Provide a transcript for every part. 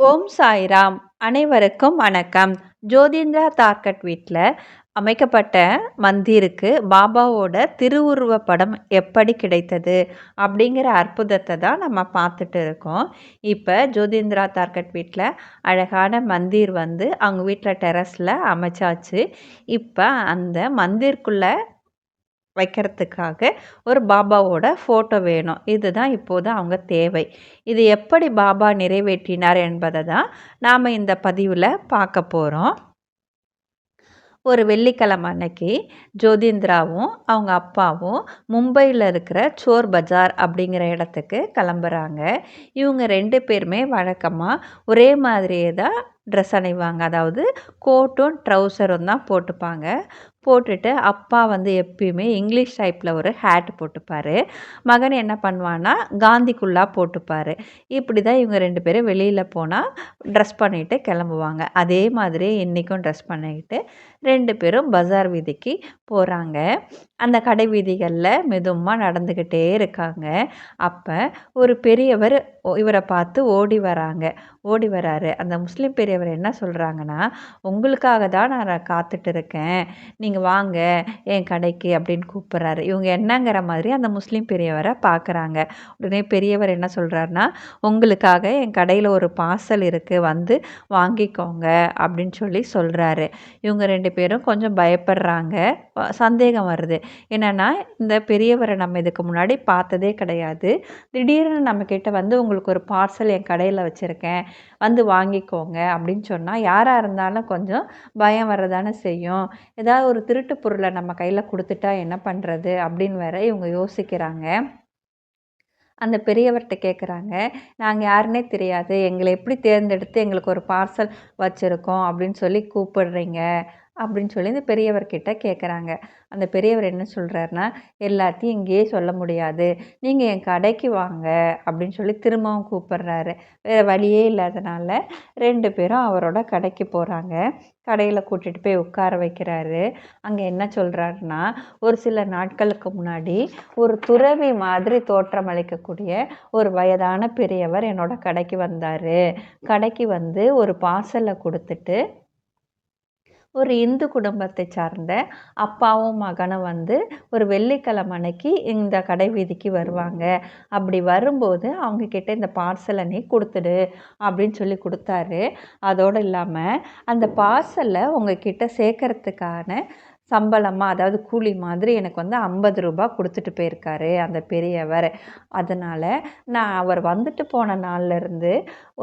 ஓம் சாய்ராம். அனைவருக்கும் வணக்கம். ஜோதிந்திரா தார்கட் வீட்டில் அமைக்கப்பட்ட மந்திருக்கு பாபாவோட திருவுருவ படம் எப்படி கிடைத்தது அப்படிங்கிற அற்புதத்தை தான் நம்ம பார்த்துட்டு இருக்கோம். இப்போ ஜோதிந்திரா தார்கட் வீட்டில் அழகான மந்திர் வந்து அவங்க வீட்டில் டெரஸில் அமைச்சாச்சு. இப்போ அந்த மந்திர்க்குள்ளே வைக்கிறதுக்காக ஒரு பாபாவோட ஃபோட்டோ வேணும். இதுதான் இப்போது அவங்க தேவை. இது எப்படி பாபா நிறைவேற்றினார் என்பதை தான் நாம் இந்த பதிவில் பார்க்க போகிறோம் ஒரு வெள்ளிக்கிழமை அன்னைக்கு ஜோதிந்திராவும் அவங்க அப்பாவும் மும்பையில் இருக்கிற சோர் பஜார் அப்படிங்கிற இடத்துக்கு கிளம்புறாங்க. இவங்க ரெண்டு பேருமே வழக்கமாக ஒரே மாதிரியே தான் ட்ரெஸ் அணிவாங்க. அதாவது கோட்டும் ட்ரௌசரும் தான் போட்டுப்பாங்க. போட்டுட்டு அப்பா வந்து எப்பயுமே இங்கிலீஷ் டைப்பில் ஒரு ஹேட் போட்டுப்பார். மகன் என்ன பண்ணுவான்னா காந்திக்குள்ளா போட்டுப்பார். இப்படி தான் இவங்க ரெண்டு பேரும் வெளியில் போனால் ட்ரெஸ் பண்ணிவிட்டு கிளம்புவாங்க. அதே மாதிரி இன்றைக்கும் ட்ரெஸ் பண்ணிக்கிட்டு ரெண்டு பேரும் பஜார் வீதிக்கு போகிறாங்க அந்த கடை வீதிகளில் மெதுமாக நடந்துக்கிட்டே இருக்காங்க. அப்போ ஒரு பெரியவர் இவரை பார்த்து ஓடி வராங்க. ஓடி வராரு. அந்த முஸ்லீம் பெரியவர் என்ன சொல்கிறாங்கன்னா உங்களுக்காக தான் நான் காத்துட்டு இருக்கேன். நீங்கள் வாங்க என் கடைக்கு அப்படின்னு கூப்பிட்றாரு. இவங்க என்னங்கிற மாதிரி அந்த முஸ்லீம் பெரியவரை பார்க்குறாங்க உடனே பெரியவர் என்ன சொல்கிறாருன்னா உங்களுக்காக என் கடையில் ஒரு பார்சல் இருக்குது வந்து வாங்கிக்கோங்க அப்படின்னு சொல்லி சொல்கிறாரு இவங்க ரெண்டு பேரும் கொஞ்சம் பயப்படுறாங்க. சந்தேகம் வருது. என்னென்னா இந்த பெரியவரை நம்ம இதுக்கு முன்னாடி பார்த்ததே கிடையாது. திடீர்னு நம்மக்கிட்ட வந்து உங்களுக்கு ஒரு பார்சல் என் கடையில் வச்சுருக்கேன் வந்து வாங்கிக்கோங்க அப்படின்னு சொன்னால் யாராக இருந்தாலும் கொஞ்சம் பயம் வரதானே செய்யும். ஏதாவது ஒரு திருட்டு பொருளை நம்ம கையில் கொடுத்துட்டா என்ன பண்ணுறது அப்படின்னு வேற இவங்க யோசிக்கிறாங்க. அந்த பெரியவர்கிட்ட கேட்குறாங்க நாங்கள் யாருன்னே தெரியாது. எங்களை எப்படி தேர்ந்தெடுத்து எங்களுக்கு ஒரு பார்சல் வச்சுருக்கோம் அப்படின்னு சொல்லி கூப்பிடுறீங்க. அப்படின்னு சொல்லி இந்த பெரியவர்கிட்ட கேட்குறாங்க அந்த பெரியவர் என்ன சொல்கிறாருன்னா எல்லாத்தையும் இங்கேயே சொல்ல முடியாது. நீங்கள் என் கடைக்கு வாங்க அப்படின்னு சொல்லி திரும்பவும் கூப்பிட்றாரு. வேறு வழியே இல்லாதனால ரெண்டு பேரும் அவரோட கடைக்கு போகிறாங்க கடையில் கூட்டிகிட்டு போய் உட்கார வைக்கிறாரு. அங்கே என்ன சொல்கிறாருன்னா ஒரு சில நாட்களுக்கு முன்னாடி ஒரு துறவி மாதிரி தோற்றம் அளிக்கக்கூடிய ஒரு வயதான பெரியவர் என்னோட கடைக்கு வந்தார். கடைக்கு வந்து ஒரு பார்சலை கொடுத்துட்டு ஒரு இந்து குடும்பத்தை சார்ந்த அப்பாவும் மகனும் வந்து ஒரு வெள்ளிக்கிழமை அன்னைக்கு இந்த கடை வீதிக்கு வருவாங்க. அப்படி வரும்போது அவங்கக்கிட்ட இந்த பார்சலை நீ கொடுத்துடு அப்படின்னு சொல்லி கொடுத்தாரு. அதோடு இல்லாமல் அந்த பார்சலை உங்ககிட்ட சேர்க்கறதுக்கான சம்பளமாக அதாவது கூலி மாதிரி எனக்கு வந்து ஐம்பது ரூபா கொடுத்துட்டு போயிருக்காரு அந்த பெரியவர். அதனால் நான் அவர் வந்துட்டு போன நாள்லேருந்து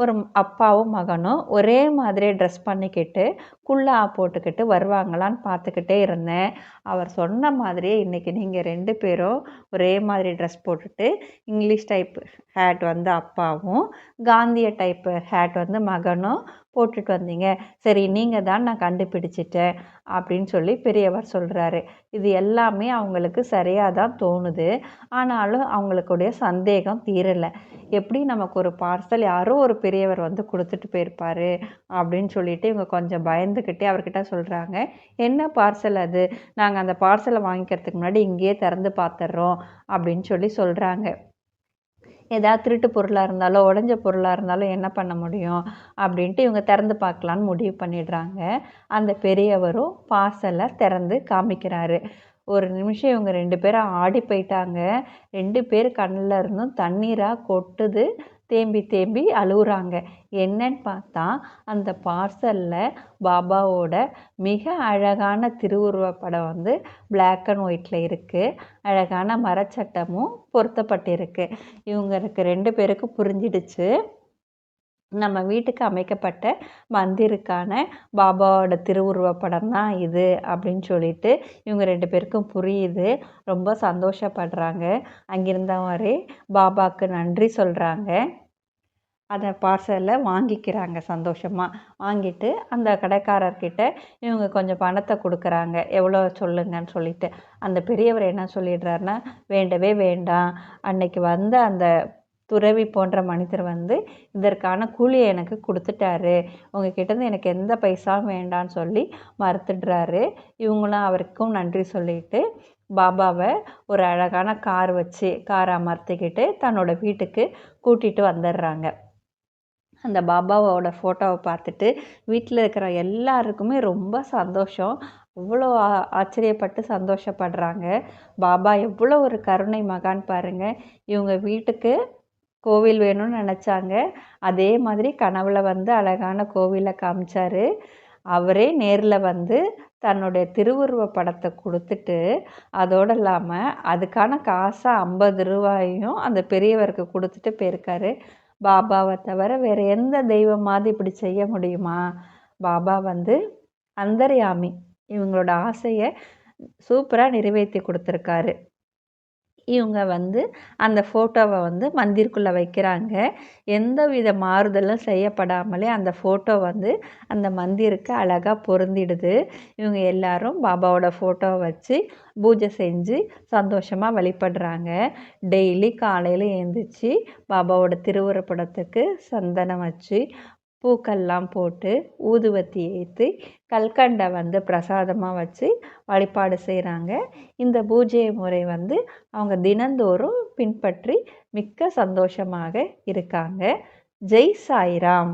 ஒரு அப்பாவும் மகனும் ஒரே மாதிரி ட்ரெஸ் பண்ணிக்கிட்டு குள்ளா போட்டுக்கிட்டு வருவாங்களான்னு பார்த்துக்கிட்டே இருந்தேன். அவர் சொன்ன மாதிரியே இன்றைக்கி நீங்கள் ரெண்டு பேரும் ஒரே மாதிரி ட்ரெஸ் போட்டுட்டு இங்கிலீஷ் டைப் ஹேட் வந்து அப்பாவும் காந்திய டைப்பு ஹேட் வந்து மகனும் போட்டுட்டு வந்தீங்க. சரி நீங்கள் தான் நான் கண்டுபிடிச்சிட்டேன் அப்படின்னு சொல்லி பெரியவர் சொல்கிறாரு இது எல்லாமே அவங்களுக்கு சரியாக தான் தோணுது. ஆனாலும் அவங்களுக்குடைய சந்தேகம் தீரலை. எப்படி நமக்கு ஒரு பார்சல் யாரோ ஒரு பெரியவர் வந்து கொடுத்துட்டு போயிருப்பார்? அப்படின்னு சொல்லிட்டு இவங்க கொஞ்சம் பயந்துக்கிட்டே அவர்கிட்ட சொல்கிறாங்க என்ன பார்சல் அது? நாங்கள் அந்த பார்சலை வாங்கிக்கிறதுக்கு முன்னாடி இங்கேயே திறந்து பார்த்துட்றோம் அப்படின்னு சொல்லி சொல்கிறாங்க ஏதாவது திருட்டு பொருளாக இருந்தாலும் உடஞ்ச பொருளாக இருந்தாலும் என்ன பண்ண முடியும்? அப்படின்ட்டு இவங்க திறந்து பார்க்கலான்னு முடிவு பண்ணிடுறாங்க. அந்த பெரியவரும் பார்சலை திறந்து காமிக்கிறாரு. ஒரு நிமிஷம் இவங்க ரெண்டு பேரும் ஆடி போயிட்டாங்க. ரெண்டு பேர் கண்ணில் இருந்தும் தண்ணீராக கொட்டுது. தேம்பி தேம்பி அழுகுறாங்க என்னன்னு பார்த்தா அந்த பார்சலில் பாபாவோட மிக அழகான திருவுருவப் படம் வந்து பிளாக் அண்ட் ஒயிட்டில் இருக்குது அழகான மரச்சட்டமும் பொருத்தப்பட்டிருக்கு. இவங்களுக்கு ரெண்டு பேருக்கும் புரிஞ்சிடுச்சு. நம்ம வீட்டுக்கு அமைக்கப்பட்ட மந்திருக்கான பாபாவோட திருவுருவப் படம் தான் இது அப்படின்னு சொல்லிட்டு இவங்க ரெண்டு பேருக்கும் புரியுது. ரொம்ப சந்தோஷப்படுறாங்க. அங்கிருந்தவரே பாபாவுக்கு நன்றி சொல்கிறாங்க அதை பார்சலை வாங்கிக்கிறாங்க சந்தோஷமாக வாங்கிட்டு அந்த கடைக்காரர்கிட்ட இவங்க கொஞ்சம் பணத்தை கொடுக்குறாங்க. எவ்வளோ சொல்லுங்கன்னு சொல்லிட்டு. அந்த பெரியவர் என்ன சொல்லிடுறாருன்னா வேண்டவே வேண்டாம். அன்னைக்கு வந்த அந்த துறவி போன்ற மனிதர் வந்து இதற்கான கூலியை எனக்கு கொடுத்துட்டாரு. உங்ககிட்டேருந்து எனக்கு எந்த பைசாவும் வேண்டான்னு சொல்லி மறுத்துடுறாரு. இவங்களும் அவருக்கும் நன்றி சொல்லிட்டு பாபாவை ஒரு அழகான கார் வச்சு காரை அமர்த்திக்கிட்டு தன்னோட வீட்டுக்கு கூட்டிகிட்டு வந்துடுறாங்க. அந்த பாபாவோட ஃபோட்டோவை பார்த்துட்டு வீட்டில் இருக்கிற எல்லாருக்குமே ரொம்ப சந்தோஷம். அவ்வளோ ஆச்சரியப்பட்டு சந்தோஷப்படுறாங்க. பாபா எவ்வளோ ஒரு கருணை மகான் பாருங்க. இவங்க வீட்டுக்கு கோவில் வேணும்னு நினச்சாங்க. அதே மாதிரி கனவுல வந்து அழகான கோவிலை காமிச்சார். அவரே நேரில் வந்து தன்னுடைய திருவுருவ படத்தை கொடுத்துட்டு அதோடு இல்லாமல் அதுக்கான காசை ஐம்பது ரூபாயும் அந்த பெரியவருக்கு கொடுத்துட்டு போயிருக்காரு. பாபாவை தவிர வேறு எந்த தெய்வமாவது இப்படி செய்ய முடியுமா? பாபா வந்து அந்தர்யாமி. இவங்களோட ஆசையை சூப்பராக நிறைவேற்றி கொடுத்துருக்காரு. இவங்க வந்து அந்த ஃபோட்டோவை வந்து மந்திருக்குள்ளே வைக்கிறாங்க. எந்த வித மாறுதலும் செய்யப்படாமலே அந்த ஃபோட்டோ வந்து அந்த மந்திருக்கு அழகாக பொருந்திடுது. இவங்க எல்லாரும் பாபாவோட ஃபோட்டோவை வச்சு பூஜை செஞ்சு சந்தோஷமாக வழிபடுறாங்க. டெய்லி காலையில் எழுந்திரிச்சு பாபாவோட திருவுருப்படத்துக்கு சந்தனம் வச்சு பூக்கள்லாம் போட்டு ஊதுவத்தி ஏற்றி கல்கண்டை வந்து பிரசாதமாக வச்சு வழிபாடு செய்கிறாங்க இந்த பூஜை முறை வந்து அவங்க தினந்தோறும் பின்பற்றி மிக்க சந்தோஷமாக இருக்காங்க. ஜெய் சாய்ராம்.